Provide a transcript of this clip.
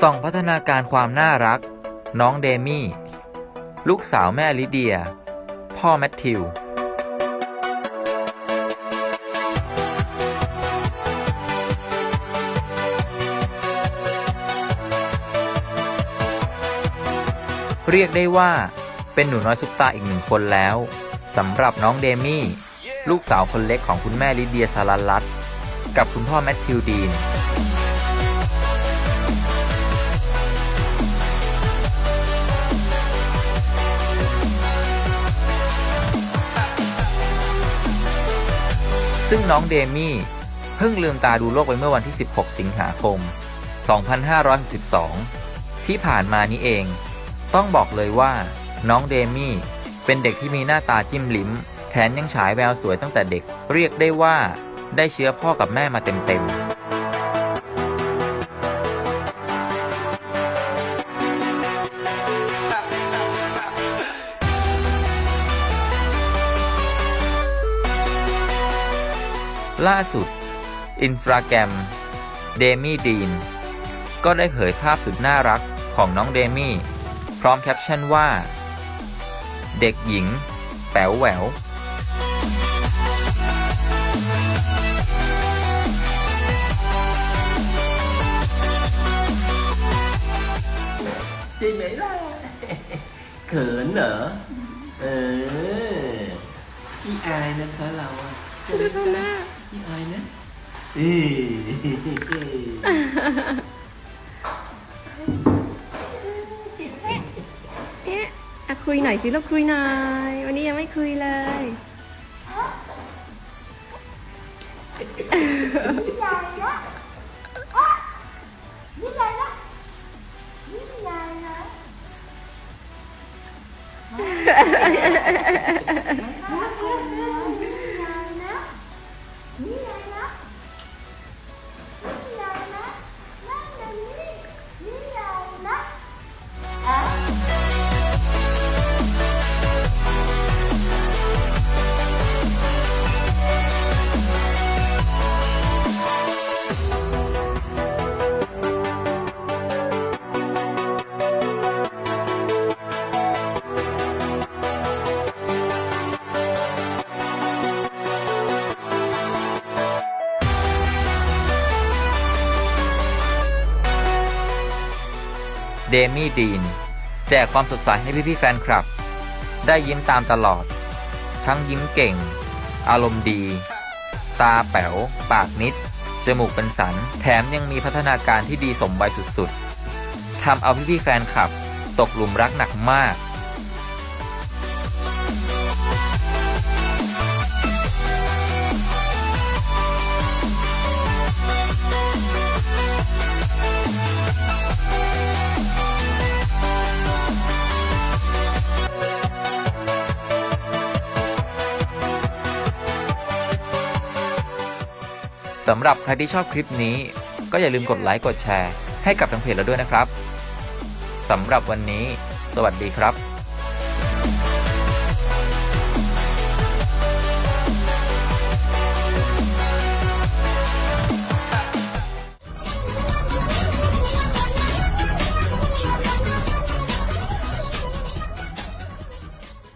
ส่องพัฒนาการความน่ารัก น้องเดมี่ ลูกสาวแม่ลิเดีย พ่อแมทธิว เรียกได้ว่าเป็นหนูน้อยซุปตาอีกหนึ่งคนแล้วสำหรับน้องเดมี่ ลูกสาวคนเล็กของคุณแม่ลิเดียสารันรัตกับคุณพ่อแมทธิวดีน ซึ่งน้องเดมี่เพิ่งลืมตาดูโลกไปเมื่อวันที่ 16 สิงหาคม 2562 ที่ผ่านมานี้เอง ต้องบอกเลยว่า น้องเดมี่เป็นเด็กที่มีหน้าตาจิ้มลิ้ม แถมยังฉายแววสวยตั้งแต่เด็ก เรียกได้ว่า ได้เชื้อพ่อกับแม่มาเต็มๆ ล่าสุด อินฟราแกรมเดมี่ดีนก็ได้เผยภาพสุดน่ารักของน้องเดมี่ พร้อมแคปชั่นว่า เด็กหญิง แป๋วแหววจริงไหมล่ะเขินเหรอ เออพี่อายนะคะเราอะดูทำหน้า พี่อายนะเอ้ยเอ๊ะอะคุยหน่อยสิลูกคุยหน่อย วันนี้ยังไม่คุยเลย เดมี่ดีน แจกความสดใสให้พี่ๆแฟนคลับ ได้ยิ้มตามตลอด ทั้งยิ้มเก่ง อารมณ์ดี ตาแป๋ว ปากนิด จมูกเป็นสัน แถมยังมีพัฒนาการที่ดีสมวัยสุดๆทำเอาพี่ๆแฟนคลับ ตกหลุมรักหนักมาก สำหรับใครที่ชอบคลิปนี้ ก็อย่าลืมกดไลค์กดแชร์ ให้กับทางเพจเราด้วยนะครับสำหรับวันนี้ สวัสดีครับ